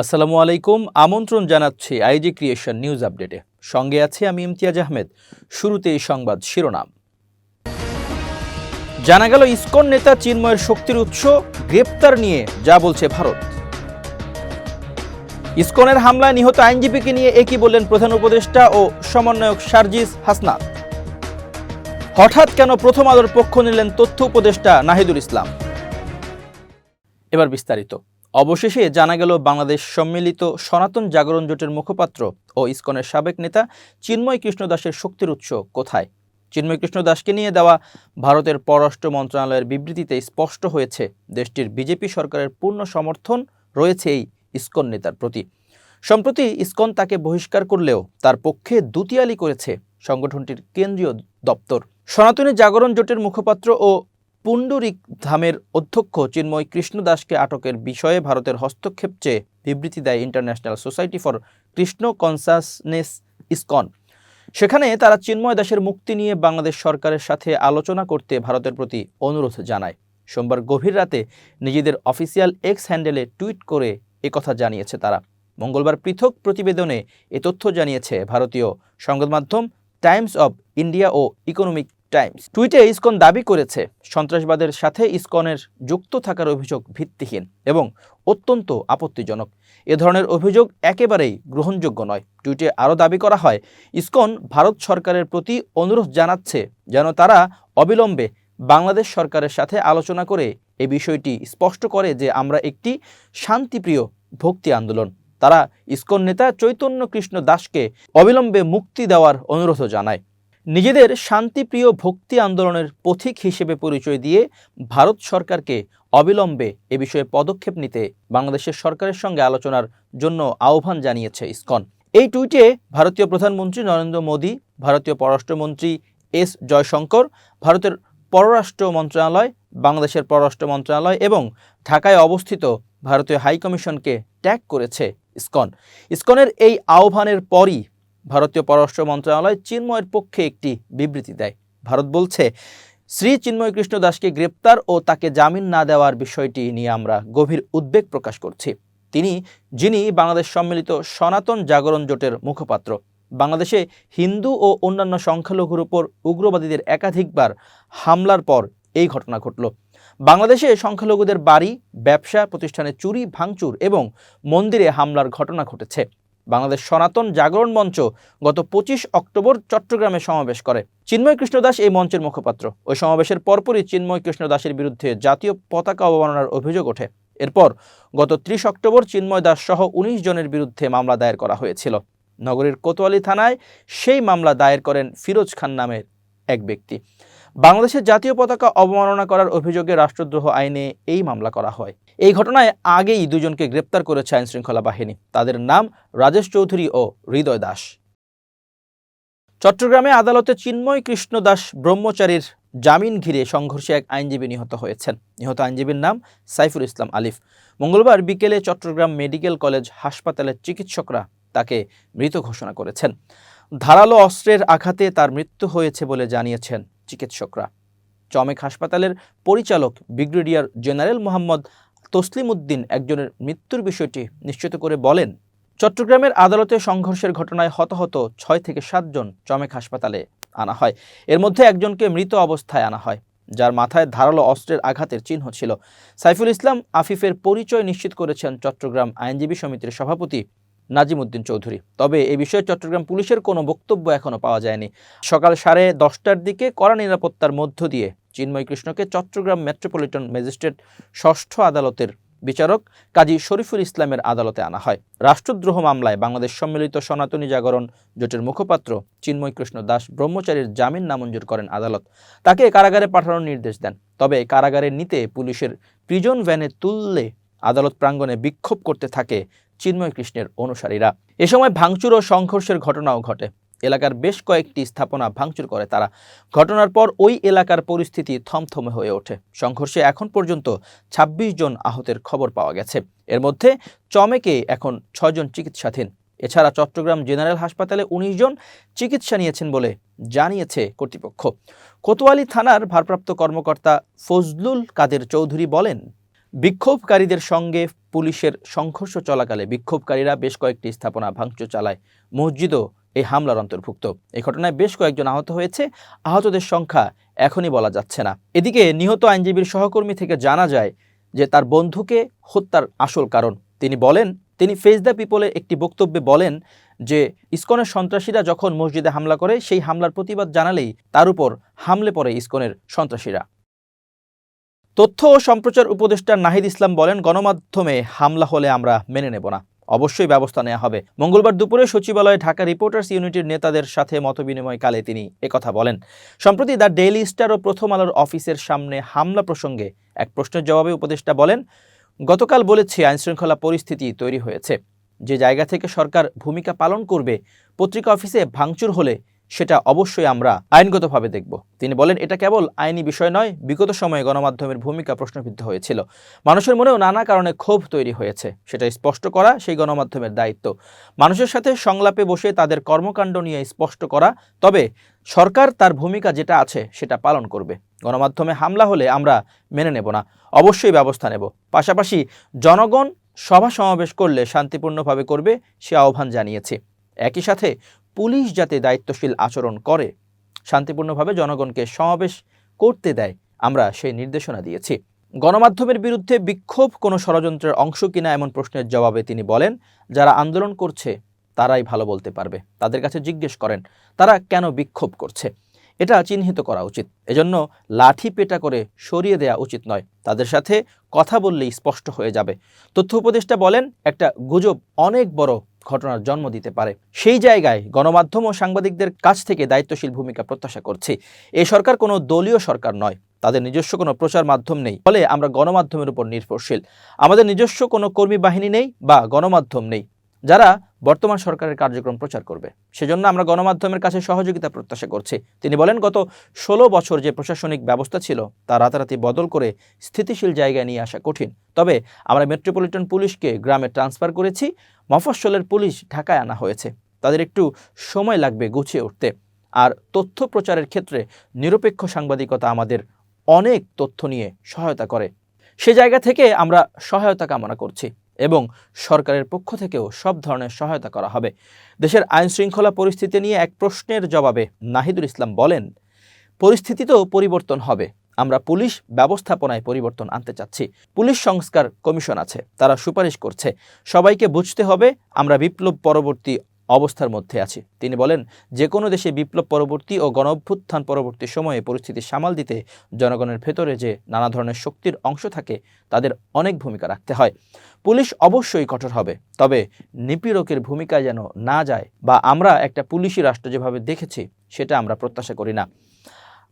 আসসালামু আলাইকুম, আমন্ত্রণ জানাচ্ছি আইজি ক্রিয়েশন নিউজ আপডেটে। সঙ্গে আছে আমি ইমতিয়াজ আহমেদ। শুরুতে এই সংবাদ শিরোনাম। জানা গেল, ইসকন নেতা চিন্ময়ের শক্তির উৎস, গ্রেপ্তার নিয়ে যা বলছে ভারত। ইসকনের হামলায় নিহত আইনজীবীকে নিয়ে একই বললেন প্রধান উপদেষ্টা ও সমন্বয়ক সার্জিস হাসনাত। হঠাৎ কেন প্রথম আলোর পক্ষ নিলেন তথ্য উপদেষ্টা নাহিদুল ইসলাম? এবার বিস্তারিত। অবশেষে জানা গেল বাংলাদেশ সম্মিলিত সনাতন জাগরণ জোটের মুখপাত্র ও ইসকনের সাবেক নেতা চিন্ময় কৃষ্ণ দাসের শক্তির উৎস কোথায়? চিন্ময় কৃষ্ণ দাসকে নিয়ে দেওয়া ভারতের পররাষ্ট্র মন্ত্রণালয়ের বিবৃতিতে স্পষ্ট হয়েছে, দেশটির বিজেপি সরকারের পূর্ণ সমর্থন রয়েছে এই ইসকন নেতার প্রতি। সম্প্রতি ইসকন তাকে বহিষ্কার করলেও তার পক্ষে দুতিয়ালি করেছে সংগঠনটির কেন্দ্রীয় দপ্তর। সনাতনী জাগরণ জোটের মুখপাত্র ও পুণ্ডরিক ধামের অধ্যক্ষ চিন্ময় কৃষ্ণ দাসকে আটকের বিষয়ে ভারতের হস্তক্ষেপ চেয়ে বিবৃতি দেয় International Society for Krishna Consciousness ISKCON সেখানে তারা চিন্ময় দাসের মুক্তি নিয়ে বাংলাদেশ সরকারের সাথে আলোচনা করতে ভারতের প্রতি অনুরোধ জানায়। সোমবার গভীর রাতে নিজেদের অফিসিয়াল এক্স হ্যান্ডেলে টুইট করে একথা জানিয়েছে তারা। মঙ্গলবার পৃথক প্রতিবেদনে এ তথ্য জানিয়েছে ভারতীয় সংবাদ মাধ্যম টাইমস অব ইন্ডিয়া ও ইকোনমিক টাইমস। টুইটে ইসকন দাবি করেছে, সন্ত্রাসবাদের সাথে ইসকনের যুক্ত থাকার অভিযোগ ভিত্তিহীন এবং অত্যন্ত আপত্তিজনক। এ ধরনের অভিযোগ একেবারেই গ্রহণযোগ্য নয়। টুইটে আরও দাবি করা হয়, ইসকন ভারত সরকারের প্রতি অনুরোধ জানাচ্ছে যেন তারা অবিলম্বে বাংলাদেশ সরকারের সাথে আলোচনা করে এ বিষয়টি স্পষ্ট করে যে আমরা একটি শান্তিপ্রিয় ভক্তি আন্দোলন। তারা ইসকন নেতা চৈতন্য কৃষ্ণ দাসকে অবিলম্বে মুক্তি দেওয়ার অনুরোধও জানায়। নিজেদের শান্তিপ্রিয় ভক্তি আন্দোলনের পথিক হিসেবে পরিচয় দিয়ে ভারত সরকারকে অবিলম্বে এ বিষয়ে পদক্ষেপ নিতে বাংলাদেশের সরকারের সঙ্গে আলোচনার জন্য আহ্বান জানিয়েছে ইসকন। এই টুইটে ভারতীয় প্রধানমন্ত্রী নরেন্দ্র মোদী, ভারতীয় পররাষ্ট্রমন্ত্রী এস জয়শঙ্কর, ভারতের পররাষ্ট্র মন্ত্রণালয়, বাংলাদেশের পররাষ্ট্র মন্ত্রণালয় এবং ঢাকায় অবস্থিত ভারতীয় হাইকমিশনকে ট্যাগ করেছে ইসকন। ইসকনের এই আহ্বানের পরই ভারতীয় পররাষ্ট্র মন্ত্রণালয় চিন্ময়ের পক্ষে একটি বিবৃতি দেয়। ভারত বলছে, শ্রী চিন্ময় কৃষ্ণ দাসকে গ্রেপ্তার ও তাকে জামিন না দেওয়ার বিষয়টি নিয়ে আমরা গভীর উদ্বেগ প্রকাশ করছি। তিনি, যিনি বাংলাদেশ সম্মিলিত সনাতন জাগরণ জোটের মুখপাত্র, বাংলাদেশে হিন্দু ও অন্যান্য সংখ্যালঘুর উপর উগ্রবাদীদের একাধিকবার হামলার পর এই ঘটনা ঘটল। বাংলাদেশে সংখ্যালঘুদের বাড়ি, ব্যবসা প্রতিষ্ঠানে চুরি, ভাঙচুর এবং মন্দিরে হামলার ঘটনা ঘটেছে। বাংলাদেশ সনাতন জাগরণ মঞ্চ গত পঁচিশ অক্টোবর চট্টগ্রামে সমাবেশ করে। চিন্ময় কৃষ্ণ দাস এই মঞ্চের মুখপাত্র। ওই সমাবেশের পরপরই চিন্ময় কৃষ্ণ দাসের বিরুদ্ধে জাতীয় পতাকা অবমাননার অভিযোগ ওঠে। এরপর গত ত্রিশ অক্টোবর চিন্ময় দাস সহ উনিশ জনের বিরুদ্ধে মামলা দায়ের করা হয়েছিল। নগরীর কোতোয়ালি থানায় সেই মামলা দায়ের করেন ফিরোজ খান নামের এক ব্যক্তি। বাংলাদেশের জাতীয় পতাকা অবমাননা করার অভিযোগে রাষ্ট্রদ্রোহ আইনে এই মামলা করা হয়। এই ঘটনায় আগেই দুজনকে গ্রেপ্তার করেছে আইন শৃঙ্খলা বাহিনী। তাদের নাম রাজেশ চৌধুরী ও হৃদয় দাস। চট্টগ্রামে আদালতে চিন্ময় কৃষ্ণ দাস ব্রহ্মচারীর জামিন ঘিরে সংঘর্ষে এক আইনজীবী নিহত হয়েছেন। নিহত আইনজীবীর নাম সাইফুল ইসলাম আলিফ। মঙ্গলবার বিকেলে চট্টগ্রাম মেডিকেল কলেজ হাসপাতালের চিকিৎসকরা তাকে মৃত ঘোষণা করেছেন। ধারালো অস্ত্রের আঘাতে তার মৃত্যু হয়েছে বলে জানিয়েছেন চিকিৎসকরা। চমেক হাসপাতালের পরিচালক ব্রিগেডিয়ার জেনারেল মোহাম্মদ তসলিম উদ্দিন একজনের মৃত্যুর বিষয়টি নিশ্চিত করে বলেন, চট্টগ্রামের আদালতে সংঘর্ষের ঘটনায় হতাহত ছয় থেকে সাতজন চমেক হাসপাতালে আনা হয়। এর মধ্যে একজনকে মৃত অবস্থায় আনা হয়, যার মাথায় ধারালো অস্ত্রের আঘাতের চিহ্ন ছিল। সাইফুল ইসলাম আফিফের পরিচয় নিশ্চিত করেছেন চট্টগ্রাম আইনজীবী সমিতির সভাপতি নাজিম উদ্দিন চৌধুরী। তবে এ বিষয়ে চট্টগ্রাম পুলিশের কোনো বক্তব্য এখনও পাওয়া যায়নি। সকাল সাড়ে দশটার দিকে কড়া নিরাপত্তার মধ্য দিয়ে চিন্ময় কৃষ্ণকে চট্টগ্রাম মেট্রোপলিটন ম্যাজিস্ট্রেট ষষ্ঠ আদালতের বিচারক কাজী শরীফুল ইসলামের আদালতে আনা হয়। রাষ্ট্রদ্রোহ মামলায় বাংলাদেশ সম্মিলিত সনাতনী জাগরণ জোটের মুখপাত্র চিন্ময় কৃষ্ণ দাস ব্রহ্মচারীর জামিন নামঞ্জুর করেন আদালত। তাকে কারাগারে পাঠানোর নির্দেশ দেন। তবে কারাগারে নিতে পুলিশের প্রিজন ভ্যানে তুললে আদালত প্রাঙ্গণে বিক্ষোভ করতে থাকে চিন্ময় কৃষ্ণের অনুসারীরা। এ সময় ভাঙচুর ও সংঘর্ষের ঘটনাও ঘটে। এলাকার বেশ কয়েকটি স্থাপনা ভাঙচুর করে তারা। ঘটনার পর ওই এলাকার পরিস্থিতি থমথমে হয়ে ওঠে। সংঘর্ষে এখন পর্যন্ত ২৬ জন আহতের খবর পাওয়া গেছে। এর মধ্যে চমেকে এখন ছয়জন চিকিৎসাধীন। এছাড়া চট্টগ্রাম জেনারেল হাসপাতালে ১৯ জন চিকিৎসা নিয়েছেন বলে জানিয়েছে কর্তৃপক্ষ। কোতোয়ালি থানার ভারপ্রাপ্ত কর্মকর্তা ফজলুল কাদের চৌধুরী বলেন বিক্ষোভকারীদের সঙ্গে পুলিশের সংঘর্ষ চলাকালে বিক্ষোভকারীরা বেশ কয়েকটি স্থাপনা ভাঙচুর চালায়। মসজিদও এই হামলার অন্তর্ভুক্ত। এই ঘটনায় বেশ কয়েকজন আহত হয়েছে। আহতদের সংখ্যা এখনই বলা যাচ্ছে না। এদিকে নিহত আইনজীবীর সহকর্মী থেকে জানা যায় যে তার বন্ধুকে হত্যার আসল কারণ। তিনি বলেন, তিনি ফেস দ্য পিপলে একটি বক্তব্যে বলেন যে, ইসকনের সন্ত্রাসীরা যখন মসজিদে হামলা করে, সেই হামলার প্রতিবাদ জানালেই তার উপর হামলে পড়ে ইসকনের সন্ত্রাসীরা। তথ্য ও সম্প্রচার উপদেষ্টা নাহিদ ইসলাম বলেন, গণমাধ্যমে হামলা হলে আমরা মেনে নেব না। অবশ্যই ব্যবস্থা নেওয়া হবে। মঙ্গলবার দুপুরে সচিবালয়ে ঢাকা রিপোর্টার্স ইউনিটির নেতাদের সাথে মতবিনিময়কালে তিনি একথা বলেন। সম্প্রতি দ্য ডেইলি স্টার ও প্রথম আলোর অফিসের সামনে হামলা প্রসঙ্গে এক প্রশ্নের জবাবে উপদেষ্টা বলেন, গতকাল বলেছি আইনশৃঙ্খলা পরিস্থিতি তৈরি হয়েছে। যে জায়গা থেকে সরকার ভূমিকা পালন করবে, পত্রিকা অফিসে ভাঙচুর হলে সেটা অবশ্যই আমরা আইনগতভাবে দেখব। তিনি বলেন, এটা কেবল আইনি বিষয় নয়, বিগত সময়ে গণমাধ্যমের ভূমিকা প্রশ্নবিদ্ধ হয়েছিল। মানুষের মনেও নানা কারণে ক্ষোভ তৈরি হয়েছে। সেটা স্পষ্ট করা সেই গণমাধ্যমের দায়িত্ব। মানুষের সাথে সংলাপে বসে তাদের কর্মকাণ্ড নিয়ে স্পষ্ট করা, তবে সরকার তার ভূমিকা যেটা আছে সেটা পালন করবে। গণমাধ্যমে হামলা হলে আমরা মেনে নেব না, অবশ্যই ব্যবস্থা নেব। পাশাপাশি জনগণ সভা সমাবেশ করলে শান্তিপূর্ণভাবে করবে সে আহ্বান জানিয়েছে। একই সাথে পুলিশ যাতে দায়িত্বশীল আচরণ করে, শান্তিপূর্ণভাবে জনগণকে সমাবেশ করতে দেয়, আমরা সেই নির্দেশনা দিয়েছি। গণমাধ্যমের বিরুদ্ধে বিক্ষোভ কোনো ষড়যন্ত্রের অংশ কিনা এমন প্রশ্নের জবাবে তিনি বলেন, যারা আন্দোলন করছে, তারাই ভালো বলতে পারবে। তাদের কাছে জিজ্ঞেস করেন, তারা কেন বিক্ষোভ করছে? এটা চিহ্নিত করা উচিত। এজন্য লাঠি পেটা করে সরিয়ে দেওয়া উচিত নয়। তাদের সাথে কথা বললেই স্পষ্ট হয়ে যাবে। তথ্য উপদেষ্টা বলেন, একটা গুজব অনেক বড় ঘটনার জন্ম দিতে পারে। সেই জায়গায় গণমাধ্যম ও সাংবাদিকদের কাছ থেকে দায়িত্বশীল ভূমিকা প্রত্যাশা করছি। এই সরকার কোনো দলীয় সরকার নয়। তাদের নিজস্ব কোনো প্রচার মাধ্যম নেই। ফলে আমরা গণমাধ্যমের উপর নির্ভরশীল। আমাদের নিজস্ব কোনো কর্মী বাহিনী নেই বা গণমাধ্যম নেই। যারা বর্তমান সরকারের কার্যক্রম প্রচার করবে। সেজন্য আমরা গণমাধ্যমের কাছে সহযোগিতা প্রত্যাশা করছি। তিনি বলেন, গত ষোলো বছর যে প্রশাসনিক ব্যবস্থা ছিল, তা রাতারাতি বদল করে স্থিতিশীল জায়গায় নিয়ে আসা কঠিন। তবে আমরা মেট্রোপলিটন পুলিশকে গ্রামে ট্রান্সফার করেছি, মফস্বলের পুলিশ ঢাকায় আনা হয়েছে। তাদের একটু সময় লাগবে গুছিয়ে উঠতে। আর তথ্য প্রচারের ক্ষেত্রে নিরপেক্ষ সাংবাদিকতা আমাদের অনেক তথ্য নিয়ে সহায়তা করে। সে জায়গা থেকে আমরা সহায়তা কামনা করছি। এবং সরকারের পক্ষ থেকেও সব ধরনের সহায়তা করা হবে। দেশের আইন শৃঙ্খলা পরিস্থিতি নিয়ে এক প্রশ্নের জবাবে নাহিদুল ইসলাম বলেন পরিস্থিতি তো পরিবর্তন হবে। আমরা পুলিশ ব্যবস্থাপনায় পরিবর্তন আনতে চাচ্ছি। পুলিশ সংস্কার কমিশন আছে, তারা সুপারিশ করছে। সবাইকে বুঝতে হবে, আমরা বিপ্লব পরবর্তী অবস্থার মধ্যে আছে। তিনি বলেন যে কোনো দেশে বিপ্লব পরবর্তী ও গণঅভ্যুত্থান পরবর্তী সময়ে পরিস্থিতি সামাল দিতে জনগণের ভেতরে যে নানা ধরনের শক্তির অংশ থাকে, তাদের অনেক ভূমিকা রাখতে হয়। পুলিশ অবশ্যই কঠোর হবে, তবে নিপীড়কের ভূমিকা যেন না যায় বা আমরা একটা পুলিশি রাষ্ট্র যেভাবে দেখেছি, সেটা আমরা প্রত্যাশা করি না।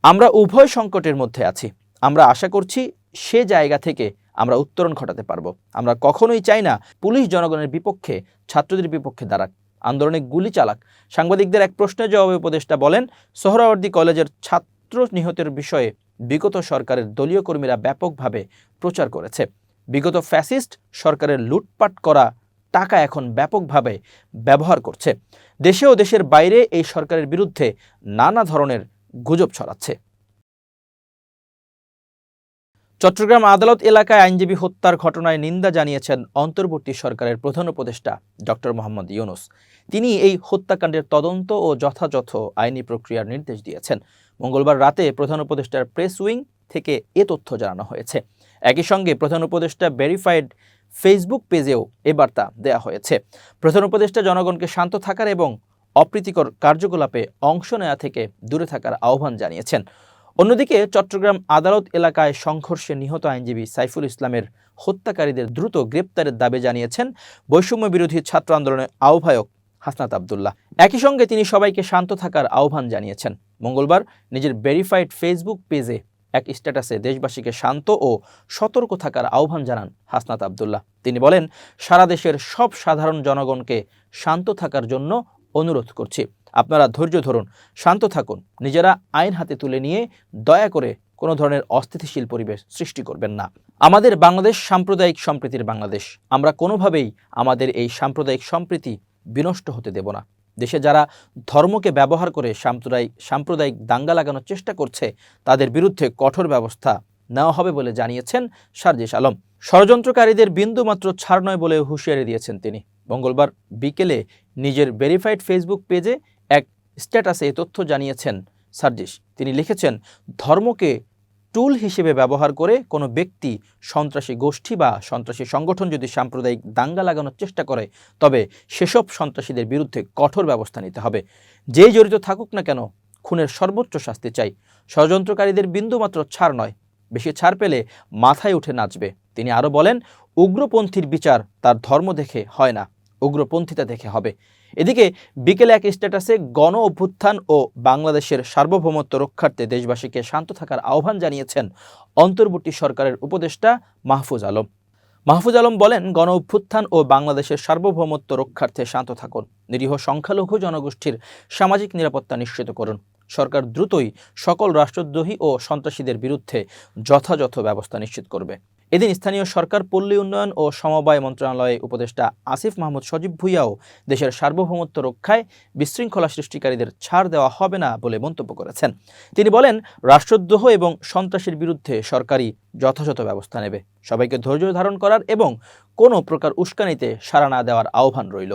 আমরা উভয় সংকটের মধ্যে আছি। আমরা আশা করছি সে জায়গা থেকে আমরা উত্তরণ ঘটাতে পারব। আমরা কখনোই চাই না পুলিশ জনগণের বিপক্ষে, ছাত্রদের বিপক্ষে দাঁড়াক। আন্দোলনে গুলি চালাক সাংবাদিকদের এক প্রশ্নের জবাবে উপদেষ্টা বলেন, সোহরাওয়ার্দী কলেজের ছাত্র নিহতের বিষয়ে বিগত সরকারের দলীয় কর্মীরা ব্যাপকভাবে প্রচার করেছে। বিগত ফ্যাসিস্ট সরকারের লুটপাট করা টাকা এখন ব্যাপকভাবে ব্যবহার করছে। দেশে ও দেশের বাইরে এই সরকারের বিরুদ্ধে নানা ধরনের গুজব ছড়াচ্ছে। চট্টগ্রাম আদালত এলাকায় আইনজীবী হত্যার ঘটনায় নিন্দা জানিয়েছেন অন্তর্বর্তী সরকারের প্রধান উপদেষ্টা ডক্টর মোহাম্মদ ইউনুস। তিনি এই হত্যাকাণ্ডের তদন্ত ও যথাযথ আইনি প্রক্রিয়ার নির্দেশ দিয়েছেন। মঙ্গলবার রাতে প্রধান উপদেষ্টার প্রেস উইং থেকে এ তথ্য জানানো হয়েছে। একই সঙ্গে প্রধান উপদেষ্টা ভেরিফাইড ফেসবুক পেজেও এ বার্তা দেওয়া হয়েছে। প্রধান উপদেষ্টা জনগণকে শান্ত থাকার এবং অপ্রীতিকর কার্যকলাপে অংশ নেওয়া থেকে দূরে থাকার আহ্বান জানিয়েছেন। অন্যদিকে চট্টগ্রাম আদালত এলাকায় সংঘর্ষে নিহত আইনজীবী সাইফুল ইসলামের হত্যাকারীদের দ্রুত গ্রেপ্তারের দাবি জানিয়েছেন বৈষম্য বিরোধী ছাত্র আন্দোলনের আহ্বায়ক হাসনাত আবদুল্লাহ। একই সঙ্গে তিনি সবাইকে শান্ত থাকার আহ্বান জানিয়েছেন। মঙ্গলবার নিজের ভেরিফাইড ফেসবুক পেজে এক স্ট্যাটাসে দেশবাসীকে শান্ত ও সতর্ক থাকার আহ্বান জানান হাসনাত আবদুল্লাহ। তিনি বলেন, সারা দেশের সব সাধারণ জনগণকে শান্ত থাকার জন্য অনুরোধ করছি। আপনারা ধৈর্য ধরুন, শান্ত থাকুন, নিজেরা আইন হাতে তুলে নিয়ে দয়া করে কোনো ধরনের অস্থিতিশীল পরিবেশ সৃষ্টি করবেন না। আমাদের বাংলাদেশ সাম্প্রদায়িক সম্প্রীতির বাংলাদেশ। আমরা কোনোভাবেই আমাদের এই সাম্প্রদায়িক সম্প্রীতি বিনষ্ট হতে দেব না। দেশে যারা ধর্মকে ব্যবহার করে সাম্প্রদায়িক সাম্প্রদায়িক দাঙ্গা লাগানোর চেষ্টা করছে, তাদের বিরুদ্ধে কঠোর ব্যবস্থা নেওয়া হবে বলে জানিয়েছেন সার্জিস আলম। ষড়যন্ত্রকারীদের বিন্দুমাত্র ছাড় নয় বলে হুঁশিয়ারি দিয়েছেন তিনি। মঙ্গলবার বিকেলে নিজের ভেরিফাইড ফেসবুক পেজে এক স্ট্যাটাসে তথ্য জানিয়েছেন সার্জিস। তিনি লিখেছেন, ধর্মকে টুল হিসেবে ব্যবহার করে কোনো ব্যক্তি সন্ত্রাসী গোষ্ঠী বা সন্ত্রাসী সংগঠন যদি সাম্প্রদায়িক দাঙ্গা লাগানোর চেষ্টা করে, তবে সেসব সন্ত্রাসীদের বিরুদ্ধে কঠোর ব্যবস্থা নিতে হবে। যেই জড়িত থাকুক না কেন, খুনের সর্বোচ্চ শাস্তি চাই। ষড়যন্ত্রকারীদের বিন্দুমাত্র ছাড় নয়, বেশি ছাড় পেলে মাথায় উঠে নাচবে। তিনি আরও বলেন, উগ্রপন্থীর বিচার তার ধর্ম দেখে হয় না। উগ্রপন্থীতা দেখে হবে। এদিকে বিকেলে এক স্ট্যাটাসে গণ অভ্যুত্থান ও বাংলাদেশের সার্বভৌমত্ব রক্ষার্থে দেশবাসীকে শান্ত থাকার আহ্বান জানিয়েছেন অন্তর্বর্তী সরকারের উপদেষ্টা মাহফুজ আলম। মাহফুজ আলম বলেন, গণ অভ্যুত্থান ও বাংলাদেশের সার্বভৌমত্ব রক্ষার্থে শান্ত থাকুন। নিরীহ সংখ্যালঘু জনগোষ্ঠীর সামাজিক নিরাপত্তা নিশ্চিত করুন। সরকার দ্রুতই সকল রাষ্ট্রদ্রোহী ও সন্ত্রাসীদের বিরুদ্ধে যথাযথ ব্যবস্থা নিশ্চিত করবে। এদিন স্থানীয় সরকার, পল্লী উন্নয়ন ও সমবায় মন্ত্রণালয়ে উপদেষ্টা আসিফ মাহমুদ সজীব ভুইয়াও দেশের সার্বভৌমত্ব রক্ষায় বিশৃঙ্খলা সৃষ্টিকারীদের ছাড় দেওয়া হবে না বলে মন্তব্য করেছেন। তিনি বলেন, রাষ্ট্রদ্রোহ এবং সন্ত্রাসের বিরুদ্ধে সরকারি যথাযথ ব্যবস্থা নেবে। সবাইকে ধৈর্য ধারণ করার এবং কোনো প্রকার উস্কানিতে সাড়া না দেওয়ার আহ্বান রইল।